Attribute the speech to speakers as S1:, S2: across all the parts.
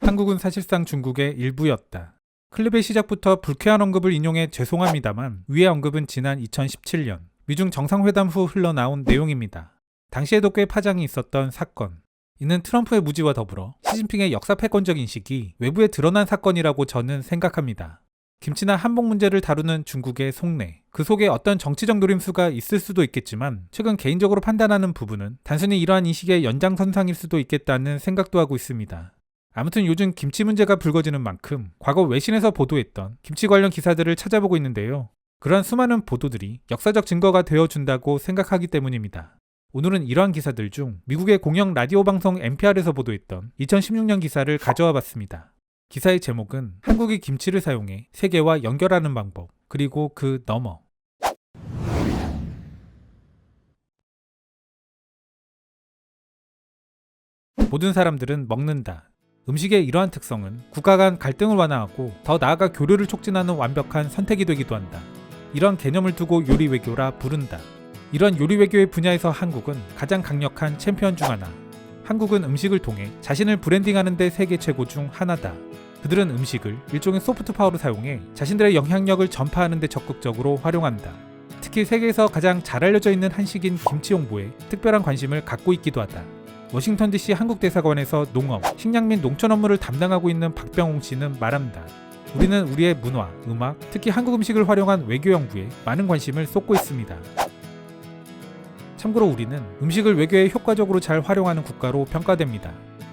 S1: 한국은 사실상 중국의 일부였다. 클립의 시작부터 불쾌한 언급을 인용해 죄송합니다만 위의 언급은 지난 2017년 미중 정상회담 후 흘러나온 내용입니다. 당시에도 꽤 파장이 있었던 사건. 이는 트럼프의 무지와 더불어 시진핑의 역사 패권적 인식이 외부에 드러난 사건이라고 저는 생각합니다. 김치나 한복 문제를 다루는 중국의 속내, 그 속에 어떤 정치적 노림수가 있을 수도 있겠지만 최근 개인적으로 판단하는 부분은 단순히 이러한 인식의 연장선상일 수도 있겠다는 생각도 하고 있습니다. 아무튼 요즘 김치 문제가 불거지는 만큼 과거 외신에서 보도했던 김치 관련 기사들을 찾아보고 있는데요. 그러한 수많은 보도들이 역사적 증거가 되어준다고 생각하기 때문입니다. 오늘은 이러한 기사들 중 미국의 공영 라디오 방송 NPR에서 보도했던 2016년 기사를 가져와 봤습니다. 기사의 제목은 한국이 김치를 사용해 세계와 연결하는 방법, 그리고 그 너머. 모든 사람들은 먹는다. 음식의 이러한 특성은 국가 간 갈등을 완화하고 더 나아가 교류를 촉진하는 완벽한 선택이 되기도 한다. 이런 개념을 두고 요리 외교라 부른다. 이런 요리 외교의 분야에서 한국은 가장 강력한 챔피언 중 하나. 한국은 음식을 통해 자신을 브랜딩하는 데 세계 최고 중 하나다. 그들은 음식을 일종의 소프트 파워로 사용해 자신들의 영향력을 전파하는 데 적극적으로 활용한다. 특히 세계에서 가장 잘 알려져 있는 한식인 김치 홍보에 특별한 관심을 갖고 있기도 하다. 워싱턴 DC 한국대사관에서 농업, 식량 및 농촌 업무를 담당하고 있는 박병홍 씨는 말합니다. 우리는 우리의 문화, 음악, 특히 한국 음식을 활용한 외교 연구에 많은 관심을 쏟고 있습니다. 참고로 우리는 음식을 외교에 효과적으로 잘 활용하는 국가로 평가됩니다.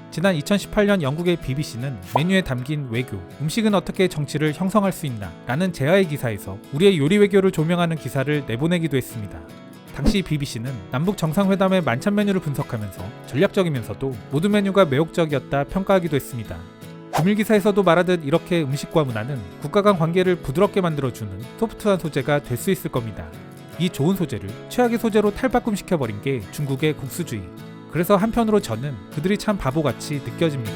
S1: 지난 2018년 영국의 BBC는 메뉴에 담긴 외교, 음식은 어떻게 정치를 형성할 수 있나 라는 제아의 기사에서 우리의 요리 외교를 조명하는 기사를 내보내기도 했습니다. 당시 BBC는 남북 정상회담의 만찬 메뉴를 분석하면서 전략적이면서도 모든 메뉴가 매혹적이었다 평가하기도 했습니다. 금일 기사에서도 말하듯 이렇게 음식과 문화는 국가 간 관계를 부드럽게 만들어주는 소프트한 소재가 될 수 있을 겁니다. 이 좋은 소재를 최악의 소재로 탈바꿈시켜버린 게 중국의 국수주의. 그래서 한편으로 저는 그들이 참 바보같이 느껴집니다.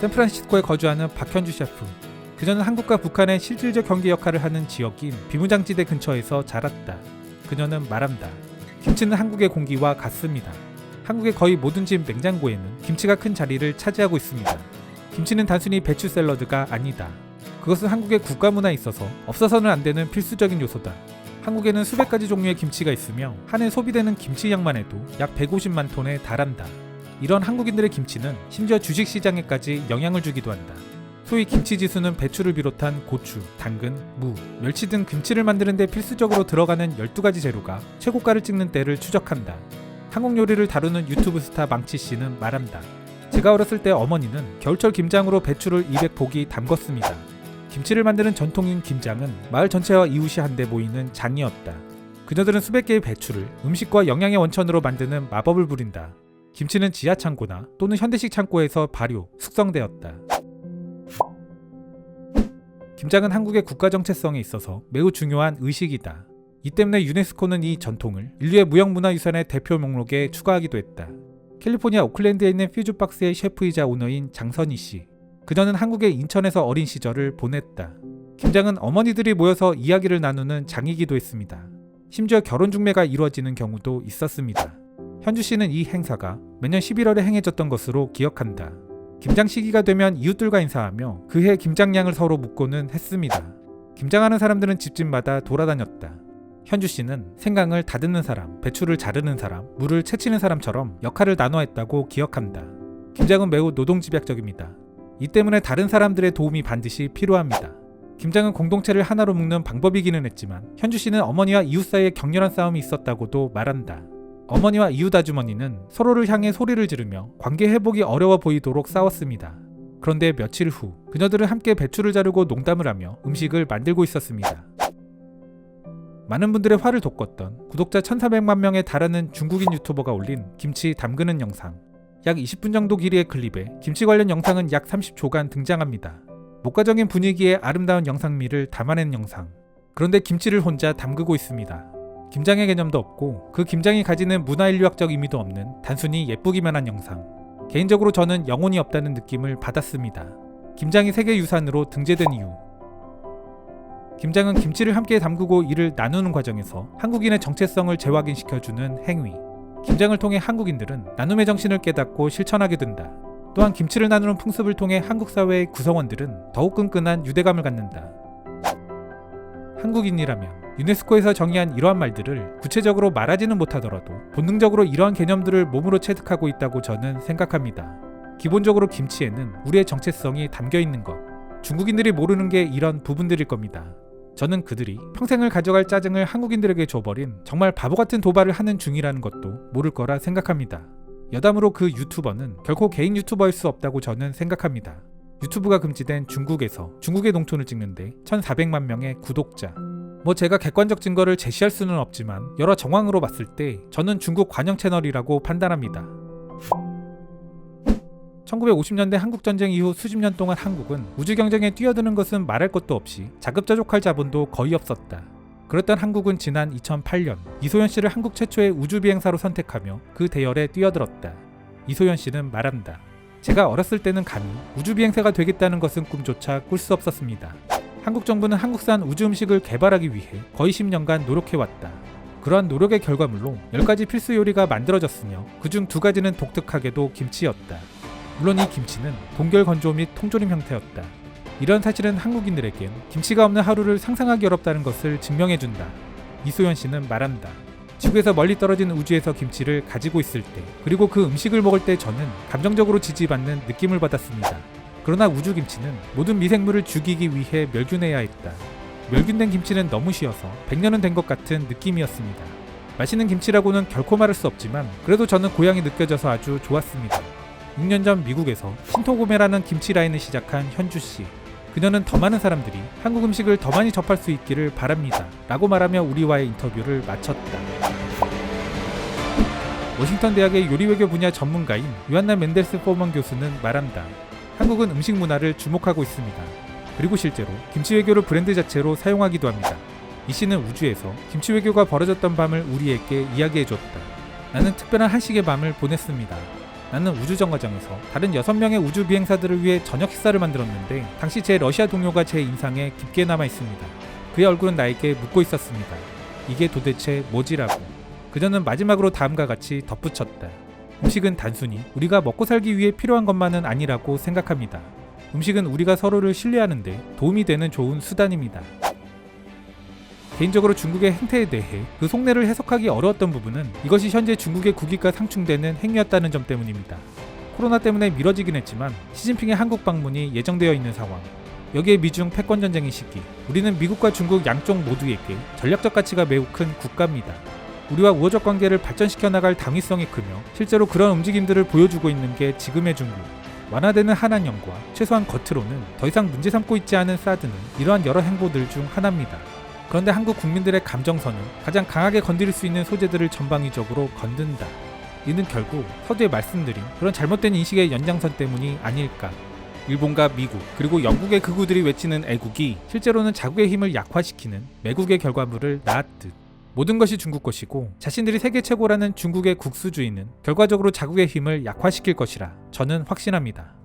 S1: 샌프란시스코에 거주하는 박현주 셰프. 그녀는 한국과 북한의 실질적 경계 역할을 하는 지역인 비무장지대 근처에서 자랐다. 그녀는 말한다. 김치는 한국의 공기와 같습니다. 한국의 거의 모든 집 냉장고에는 김치가 큰 자리를 차지하고 있습니다. 김치는 단순히 배추 샐러드가 아니다. 그것은 한국의 국가 문화에 있어서 없어서는 안 되는 필수적인 요소다. 한국에는 수백 가지 종류의 김치가 있으며 한 해 소비되는 김치 양만 해도 약 150만 톤에 달한다. 이런 한국인들의 김치는 심지어 주식 시장에까지 영향을 주기도 한다. 소위 김치 지수는 배추를 비롯한 고추, 당근, 무, 멸치 등 김치를 만드는 데 필수적으로 들어가는 12가지 재료가 최고가를 찍는 때를 추적한다. 한국 요리를 다루는 유튜브 스타 망치 씨는 말한다. 제가 어렸을 때 어머니는 겨울철 김장으로 배추를 200포기 담궜습니다. 김치를 만드는 전통인 김장은 마을 전체와 이웃이 한데 모이는 장이었다. 그녀들은 수백 개의 배추를 음식과 영양의 원천으로 만드는 마법을 부린다. 김치는 지하 창고나 또는 현대식 창고에서 발효, 숙성되었다. 김장은 한국의 국가 정체성에 있어서 매우 중요한 의식이다. 이 때문에 유네스코는 이 전통을 인류의 무형문화유산의 대표 목록에 추가하기도 했다. 캘리포니아 오클랜드에 있는 퓨즈박스의 셰프이자 오너인 장선희 씨. 그녀는 한국의 인천에서 어린 시절을 보냈다. 김장은 어머니들이 모여서 이야기를 나누는 장이기도 했습니다. 심지어 결혼 중매가 이루어지는 경우도 있었습니다. 현주 씨는 이 행사가 매년 11월에 행해졌던 것으로 기억한다. 김장 시기가 되면 이웃들과 인사하며 그해 김장량을 서로 묻고는 했습니다. 김장하는 사람들은 집집마다 돌아다녔다. 현주 씨는 생강을 다듬는 사람, 배추를 자르는 사람, 물을 채치는 사람처럼 역할을 나눠 했다고 기억한다. 김장은 매우 노동집약적입니다. 이 때문에 다른 사람들의 도움이 반드시 필요합니다. 김장은 공동체를 하나로 묶는 방법이기는 했지만 현주 씨는 어머니와 이웃 사이에 격렬한 싸움이 있었다고도 말한다. 어머니와 이웃 아주머니는 서로를 향해 소리를 지르며 관계 회복이 어려워 보이도록 싸웠습니다. 그런데 며칠 후 그녀들은 함께 배추를 자르고 농담을 하며 음식을 만들고 있었습니다. 많은 분들의 화를 돋궜던 구독자 1,400만 명에 달하는 중국인 유튜버가 올린 김치 담그는 영상. 약 20분 정도 길이의 클립에 김치 관련 영상은 약 30초간 등장합니다. 목가적인 분위기의 아름다운 영상미를 담아낸 영상. 그런데 김치를 혼자 담그고 있습니다. 김장의 개념도 없고 그 김장이 가지는 문화인류학적 의미도 없는 단순히 예쁘기만 한 영상. 개인적으로 저는 영혼이 없다는 느낌을 받았습니다. 김장이 세계유산으로 등재된 이유. 김장은 김치를 함께 담그고 이를 나누는 과정에서 한국인의 정체성을 재확인시켜주는 행위. 김장을 통해 한국인들은 나눔의 정신을 깨닫고 실천하게 된다. 또한 김치를 나누는 풍습을 통해 한국 사회의 구성원들은 더욱 끈끈한 유대감을 갖는다. 한국인이라면 유네스코에서 정의한 이러한 말들을 구체적으로 말하지는 못하더라도 본능적으로 이러한 개념들을 몸으로 체득하고 있다고 저는 생각합니다. 기본적으로 김치에는 우리의 정체성이 담겨 있는 것. 중국인들이 모르는 게 이런 부분들일 겁니다. 저는 그들이 평생을 가져갈 짜증을 한국인들에게 줘버린 정말 바보 같은 도발을 하는 중이라는 것도 모를 거라 생각합니다. 여담으로 그 유튜버는 결코 개인 유튜버일 수 없다고 저는 생각합니다. 유튜브가 금지된 중국에서 중국의 농촌을 찍는데 1,400만 명의 구독자. 뭐 제가 객관적 증거를 제시할 수는 없지만 여러 정황으로 봤을 때 저는 중국 관영 채널이라고 판단합니다. 1950년대 한국 전쟁 이후 수십 년 동안 한국은 우주 경쟁에 뛰어드는 것은 말할 것도 없이 자급자족할 자본도 거의 없었다. 그랬던 한국은 지난 2008년 이소연 씨를 한국 최초의 우주 비행사로 선택하며 그 대열에 뛰어들었다. 이소연 씨는 말한다. 제가 어렸을 때는 감히 우주 비행사가 되겠다는 것은 꿈조차 꿀 수 없었습니다. 한국 정부는 한국산 우주 음식을 개발하기 위해 거의 10년간 노력해왔다. 그러한 노력의 결과물로 10가지 필수 요리가 만들어졌으며 그중 두 가지는 독특하게도 김치였다. 물론 이 김치는 동결 건조 및 통조림 형태였다. 이런 사실은 한국인들에겐 김치가 없는 하루를 상상하기 어렵다는 것을 증명해준다. 이소연 씨는 말한다. 지구에서 멀리 떨어진 우주에서 김치를 가지고 있을 때, 그리고 그 음식을 먹을 때 저는 감정적으로 지지받는 느낌을 받았습니다. 그러나 우주 김치는 모든 미생물을 죽이기 위해 멸균해야 했다. 멸균된 김치는 너무 쉬어서 100년은 된 것 같은 느낌이었습니다. 맛있는 김치라고는 결코 말할 수 없지만 그래도 저는 고향이 느껴져서 아주 좋았습니다. 6년 전 미국에서 신토고메라는 김치 라인을 시작한 현주 씨. 그녀는 더 많은 사람들이 한국 음식을 더 많이 접할 수 있기를 바랍니다. 라고 말하며 우리와의 인터뷰를 마쳤다. 워싱턴 대학의 요리외교 분야 전문가인 유한나 멘델스 포먼 교수는 말한다. 한국은 음식 문화를 주목하고 있습니다. 그리고 실제로 김치 외교를 브랜드 자체로 사용하기도 합니다. 이 씨는 우주에서 김치 외교가 벌어졌던 밤을 우리에게 이야기해 줬다. 나는 특별한 한식의 밤을 보냈습니다. 나는 우주정거장에서 다른 6명의 우주 비행사들을 위해 저녁 식사를 만들었는데 당시 제 러시아 동료가 제 인상에 깊게 남아 있습니다. 그의 얼굴은 나에게 묻고 있었습니다. 이게 도대체 뭐지라고. 그녀는 마지막으로 다음과 같이 덧붙였다. 음식은 단순히 우리가 먹고 살기 위해 필요한 것만은 아니라고 생각합니다. 음식은 우리가 서로를 신뢰하는데 도움이 되는 좋은 수단입니다. 개인적으로 중국의 행태에 대해 그 속내를 해석하기 어려웠던 부분은 이것이 현재 중국의 국익과 상충되는 행위였다는 점 때문입니다. 코로나 때문에 미뤄지긴 했지만 시진핑의 한국 방문이 예정되어 있는 상황. 여기에 미중 패권 전쟁의 시기. 우리는 미국과 중국 양쪽 모두에게 전략적 가치가 매우 큰 국가입니다. 우리와 우호적 관계를 발전시켜 나갈 당위성이 크며 실제로 그런 움직임들을 보여주고 있는 게 지금의 중국. 완화되는 한한령과 최소한 겉으로는 더 이상 문제 삼고 있지 않은 사드는 이러한 여러 행보들 중 하나입니다. 그런데 한국 국민들의 감정선은 가장 강하게 건드릴 수 있는 소재들을 전방위적으로 건든다. 이는 결국 서두에 말씀드린 그런 잘못된 인식의 연장선 때문이 아닐까. 일본과 미국 그리고 영국의 극우들이 외치는 애국이 실제로는 자국의 힘을 약화시키는 매국의 결과물을 낳았듯 모든 것이 중국 것이고 자신들이 세계 최고라는 중국의 국수주의는 결과적으로 자국의 힘을 약화시킬 것이라 저는 확신합니다.